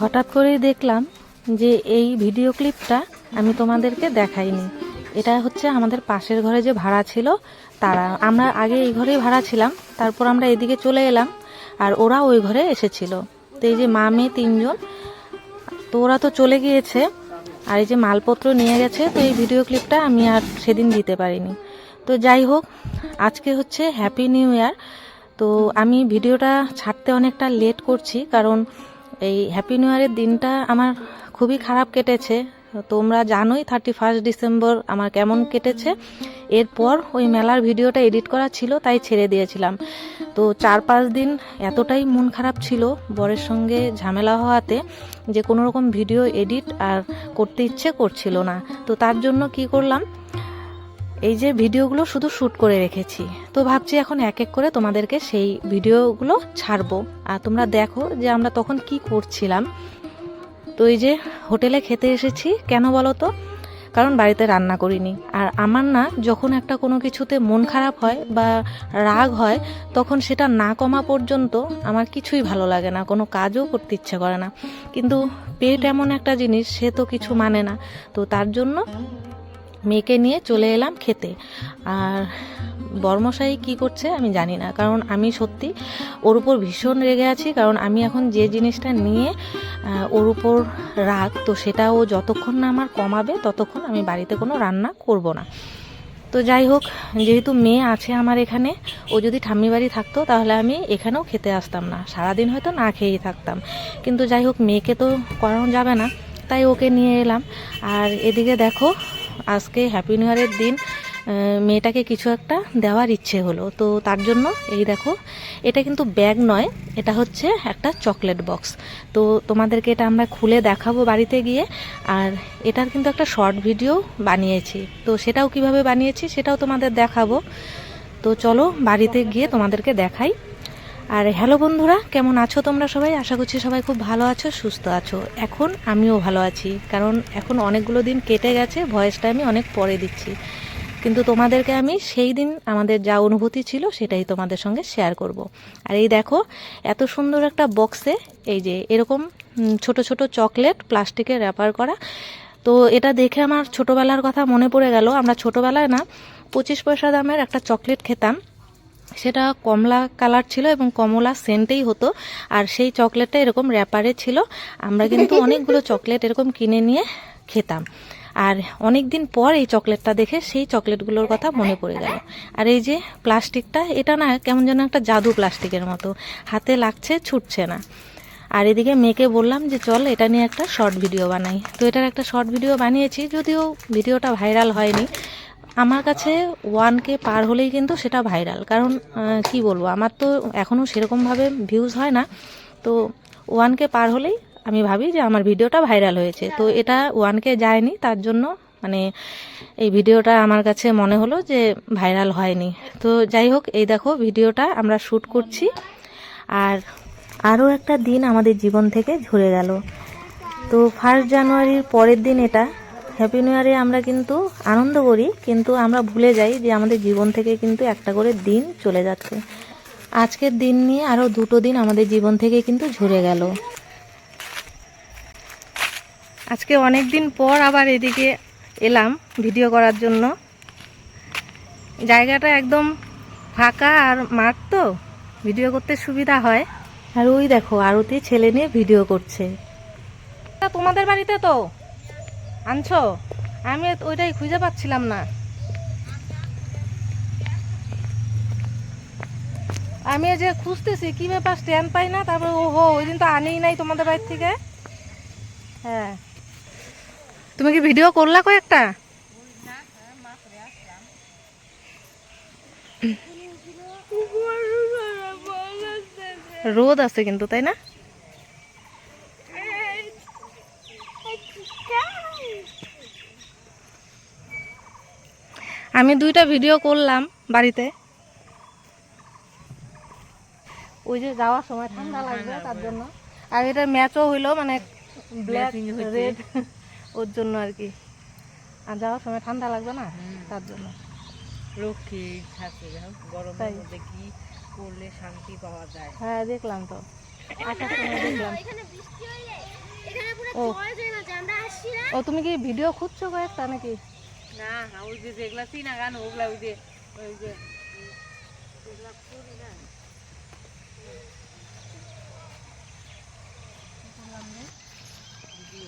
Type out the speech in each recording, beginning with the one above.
হঠাৎ করেই দেখলাম যে এই ভিডিও ক্লিপটা আমি তোমাদেরকে দেখাইনি। এটা হচ্ছে আমাদের পাশের ঘরে যে ভাড়া ছিল, তারা, আমরা আগে এই ঘরেই ভাড়া ছিলাম, তারপর আমরা এদিকে চলে এলাম, আর ওরা ওই ঘরে এসেছিল। তো এই যে মা, মেয়ে তিনজন, তো ওরা তো চলে গিয়েছে, আর এই যে মালপত্র নিয়ে গেছে, তো এই ভিডিও ক্লিপটা আমি আর সেদিন দিতে পারিনি। তো যাই হোক, আজকে হচ্ছে হ্যাপি নিউ ইয়ার তো আমি ভিডিওটা ছাড়তে অনেকটা লেট করছি, কারণ এই হ্যাপি নিউ ইয়ারের দিনটা আমার খুবই খারাপ কেটেছে। তোমরা জানোই থার্টি ফার্স্ট ডিসেম্বর আমার কেমন কেটেছে। এরপর ওই মেলার ভিডিওটা এডিট করা ছিল, তাই ছেড়ে দিয়েছিলাম। তো চার পাঁচ দিন এতটাই মন খারাপ ছিল বরের সঙ্গে ঝামেলা হওয়াতে যে কোনো রকম ভিডিও এডিট আর করতে ইচ্ছে করছিল না। তো তার জন্য কি করলাম এই যে ভিডিওগুলো শুধু শ্যুট করে রেখেছি, তো ভাবছি এখন এক এক করে তোমাদেরকে সেই ভিডিওগুলো ছাড়বো। আর তোমরা দেখো যে আমরা তখন কি করছিলাম। তো এই যে হোটেলে খেতে এসেছি, কেন বলো তো কারণ বাড়িতে রান্না করিনি। আর আমার না যখন একটা কোনো কিছুতে মন খারাপ হয় বা রাগ হয়, তখন সেটা না কমা পর্যন্ত আমার কিছুই ভালো লাগে না, কোনো কাজও করতে ইচ্ছে করে না। কিন্তু পেট এমন একটা জিনিস, সে তো কিছু মানে না। তো তার জন্য মেয়েকে নিয়ে চলে এলাম খেতে। আর বর্মশাই কি করছে আমি জানি না, কারণ আমি সত্যি ওর উপর ভীষণ রেগে আছি, কারণ আমি এখন যে জিনিসটা নিয়ে ওর উপর রাগ, তো সেটা ও যতক্ষণ না আমার কমাবে, ততক্ষণ আমি বাড়িতে কোনো রান্না করব না। তো যাই হোক, যেহেতু মেয়ে আছে আমার এখানে, ও যদি ঠাম্মি বাড়ি থাকতো, তাহলে আমি এখানেও খেতে আসতাম না। সারাদিন হয়তো না খেয়েই থাকতাম। কিন্তু যাই হোক, মেয়েকে তো করানো যাবে না, তাই ওকে নিয়ে এলাম। আর এদিকে দেখো আজকে হ্যাপি নিউ ইয়ারের দিন মেয়েটাকে কিছু একটা দেওয়ার ইচ্ছে হলো। তো তার জন্য এই দেখো, এটা কিন্তু ব্যাগ নয়, এটা হচ্ছে একটা চকলেট বক্স। তো তোমাদেরকে এটা আমরা খুলে দেখাবো বাড়িতে গিয়ে, আর এটার কিন্তু একটা শর্ট ভিডিও বানিয়েছি। তো সেটাও কীভাবে বানিয়েছি সেটাও তোমাদের দেখাবো। তো চলো বাড়িতে গিয়ে তোমাদেরকে দেখাই। আর হ্যালো বন্ধুরা, কেমন আছো তোমরা সবাই? আশা করছি সবাই খুব ভালো আছো, সুস্থ আছো। এখন আমিও ভালো আছি, কারণ এখন অনেকগুলো দিন কেটে গেছে, ভয়েসটা আমি অনেক পরে দিচ্ছি। কিন্তু তোমাদেরকে আমি সেই দিন আমাদের যা অনুভূতি ছিল সেটাই তোমাদের সঙ্গে শেয়ার করব। আর এই দেখো, এত সুন্দর একটা বক্সে এই যে এরকম ছোট ছোট চকলেট প্লাস্টিকের র্যাপার করা। তো এটা দেখে আমার ছোটবেলার কথা মনে পড়ে গেল। আমরা ছোটবেলায় না, পঁচিশ পয়সা দামের একটা চকলেট খেতাম। সেটা কমলা কালার ছিল এবং কমলা সেন্টেই হতো। আর সেই চকলেটটা এরকম র্যাপারে ছিল। আমরা কিন্তু অনেকগুলো চকলেট এরকম কিনে নিয়ে খেতাম। আর অনেক দিন পর এই চকলেটটা দেখে সেই চকলেটগুলোর কথা মনে পড়ে গেল। আর এই যে প্লাস্টিকটা এটা না কেমন যেন একটা জাদু প্লাস্টিকের মতো। হাতে লাগছে ছুটছে না। আর এদিকে মেয়েকে বললাম যে চল এটা নিয়ে একটা শর্ট ভিডিও বানাই। তো এটার একটা শর্ট ভিডিও বানিয়েছি যদিও ভিডিওটা ভাইরাল হয়নি। আমার কাছে ওয়ান কে পার হলেই কিন্তু সেটা ভাইরাল কারণ কি বলব, আমার তো এখনও সেরকমভাবে ভিউজ হয় না। তো ওয়ান কে পার হলেই আমি ভাবি যে আমার ভিডিওটা ভাইরাল হয়েছে। তো এটা ওয়ান কে যায়নি, তার জন্য মানে এই ভিডিওটা আমার কাছে মনে হলো যে ভাইরাল হয়নি। তো যাই হোক, এই দেখো ভিডিওটা আমরা শ্যুট করছি। আর আরও একটা দিন আমাদের জীবন থেকে ঝরে গেল। তো ফার্স্ট জানুয়ারির পরের দিন এটা হ্যাপি নিউ ইয়ারে আমরা কিন্তু আনন্দ করি, কিন্তু আমরা ভুলে যাই যে আমাদের জীবন থেকে কিন্তু একটা করে দিন চলে যাচ্ছে। আজকের দিন নিয়ে আরও দুটো দিন আমাদের জীবন থেকে কিন্তু ঝরে গেল। আজকে অনেক দিন পর আবার এদিকে এলাম ভিডিও করার জন্য। জায়গাটা একদম ফাঁকা আর মাঠ তো, ভিডিও করতে সুবিধা হয়। আর ওই দেখো আরতি ছেলে নিয়ে ভিডিও করছে। তোমাদের বাড়িতে তো? আনছো? আমি ওইটাই খুঁজে পাচ্ছিলাম না। আমি যে খুঁজতেছি, কি ব্যাপার স্ট্যান্ড পাই না? তারপরে ও হো ওই দিন তো আনেই নাই তোমাদের বাড়ির থেকে। হ্যাঁ। তুমি কি ভিডিও করলা কয়েকটা? রোদ আছে কিন্তু, তাই না? আমি দুইটা ভিডিও করলাম বাড়িতে। ওই যে যাওয়ার সময় ঠান্ডা লাগবে তার জন্য। আর এটা ম্যাচও হইল মানে ব্ল্যাক রেড ওর জন্য আর কি। আর যাওয়ার সময় ঠান্ডা লাগবে না তার জন্য। রক্ষী থাকে গরমের মধ্যে কি করলে শান্তি পাওয়া যায়? হ্যাঁ দেখলাম তো। আসার সময় দেখলাম। ও। ও তুমি কি ভিডিও খুঁজছো কয়েকটা নাকি? না ওই যে যেগুলা চিনা গান ওগুলা ওই যে ওই যে যেগুলা করি না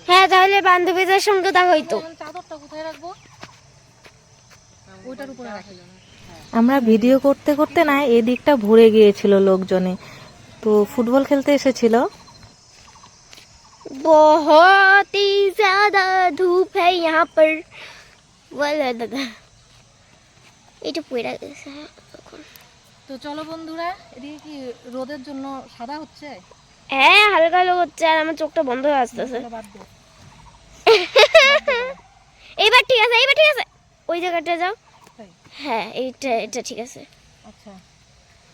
হ্যাঁ তাহলে বান্ধবীদের সঙ্গে দেখা হইতো এখন চাদরটা কোথায় রাখবো ওইটার উপরে রাখি আমরা ভিডিও করতে করতে না এদিকটা ভরে গিয়েছিল লোকজনে তো ফুটবল খেলতে এসেছিল बहुत ही ज्यादा धूप है यहाँ पर বলে দাদা। এটা পড়ে গেছে তো চলো বন্ধুরা এদিকে কি রোদের জন্য সাদা হচ্ছে? হ্যাঁ হালকা হালকা হচ্ছে আর আমার চোখটা বন্ধ হয়ে আসতেছে। এইবার ঠিক আছে এইবার ঠিক আছে। ওই জায়গাটা যাও। হ্যাঁ এইটা এটা ঠিক আছে। আচ্ছা।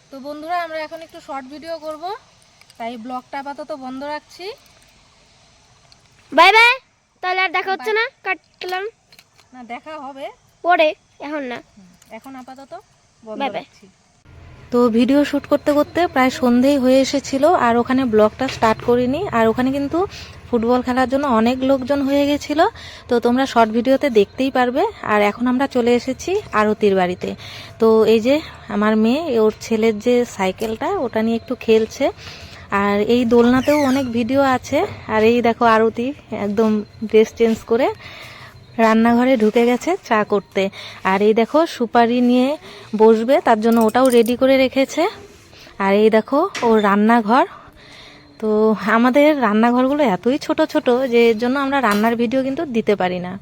তো বন্ধুরা আমরা এখন একটু শর্ট ভিডিও করব। তাই ব্লগটা আপাতত বন্ধ রাখছি। Bye bye. তাহলে আর দেখা হচ্ছে না। কাটলাম। না দেখা হবে। পরে এখন না। এখন আপাতত বন্ধ. রাখছি। তো ভিডিও শুট করতে করতে প্রায় সন্ধেই হয়ে এসেছিল আর ওখানে ব্লগটা স্টার্ট করিনি। আর ওখানে কিন্তু ফুটবল খেলার জন্য অনেক লোকজন হয়ে গেছিল তো তোমরা শর্ট ভিডিওতে দেখতেই পারবে। আর এখন আমরা চলে এসেছি আরতির বাড়িতে। তো এই যে আমার মেয়ে ওর ছেলের যে সাইকেলটা ওটা নিয়ে একটু খেলছে। আর এই দোলনাতেও অনেক ভিডিও আছে। আর এই দেখো আরতি একদম ড্রেস চেঞ্জ করে। রান্নাঘরে ঢুকে গেছে চা করতে। আর এই দেখো সুপারি নিয়ে বসবে, তার জন্য ওটাও রেডি করে রেখেছে। আর এই দেখো ওর রান্নাঘর। তো আমাদের রান্নাঘরগুলো এতই ছোট ছোট যে এর জন্য আমরা রান্নার ভিডিও কিন্তু দিতে পারি না।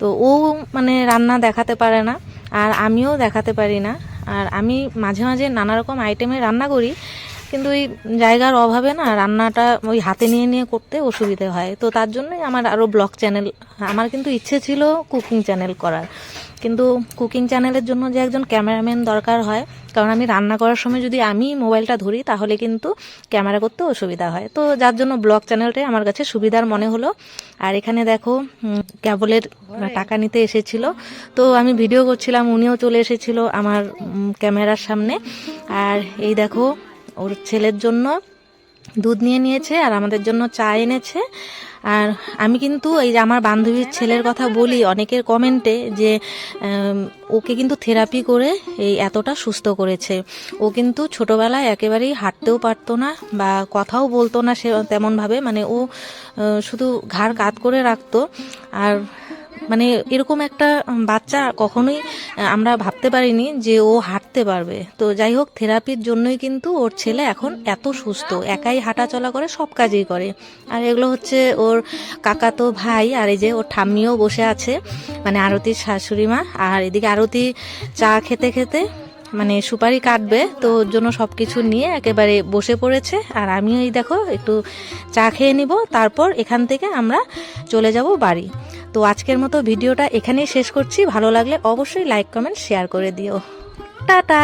তো ও মানে রান্না দেখাতে পারে না, আর আমিও দেখাতে পারি না। আর আমি মাঝে মাঝে নানা রকম আইটেমে রান্না করি কিন্তু ওই জায়গার অভাবে না রান্নাটা ওই হাতে নিয়ে নিয়ে করতে অসুবিধে হয়। তো তার জন্যই আমার আরও ব্লগ চ্যানেল, আমার কিন্তু ইচ্ছে ছিল কুকিং চ্যানেল করার। কিন্তু কুকিং চ্যানেলের জন্য যে একজন ক্যামেরাম্যান দরকার হয়, কারণ আমি রান্না করার সময় যদি আমি মোবাইলটা ধরি, তাহলে কিন্তু ক্যামেরা করতে অসুবিধা হয়। তো যার জন্য ব্লগ চ্যানেলটাই আমার কাছে সুবিধার মনে হলো। আর এখানে দেখো ক্যাবলের টাকা নিতে এসেছিল। তো আমি ভিডিও করছিলাম, উনিও চলে এসেছিল আমার ক্যামেরার সামনে। আর এই দেখো ওর ছেলের জন্য দুধ নিয়ে নিয়েছে আর আমাদের জন্য চা এনেছে। আর আমি কিন্তু এই যে আমার বান্ধবীর ছেলের কথা বলি, অনেকের কমেন্টে যে ওকে কিন্তু থেরাপি করে এই এতটা সুস্থ করেছে। ও কিন্তু ছোটবেলায় একেবারেই হাঁটতেও পারতো না বা কথাও বলতো না সে তেমনভাবে। মানে ও শুধু ঘাড় কাত করে রাখতো। আর মানে এরকম একটা বাচ্চা কখনোই আমরা ভাবতে পারিনি যে ও হাঁটতে পারবে। তো যাই হোক, থেরাপির জন্যই কিন্তু ওর ছেলে এখন এত সুস্থ। একাই হাঁটা চলা করে, সব কাজই করে। আর এগুলো হচ্ছে ওর কাকাতো ভাই আর এই যে ওর ঠাম্মিও বসে আছে মানে আরতির শাশুড়ি মা। আর এদিকে আরতি চা খেতে খেতে মানে সুপারি কাটবে। তো ওর জন্য সব কিছু নিয়ে একেবারে বসে পড়েছে। আর আমিও এই দেখো, একটু চা খেয়ে নিব। তারপর এখান থেকে আমরা চলে যাব বাড়ি। তো আজকের মতো ভিডিওটা এখানেই শেষ করছি। ভালো লাগলে অবশ্যই লাইক কমেন্ট শেয়ার করে দিও। টাটা!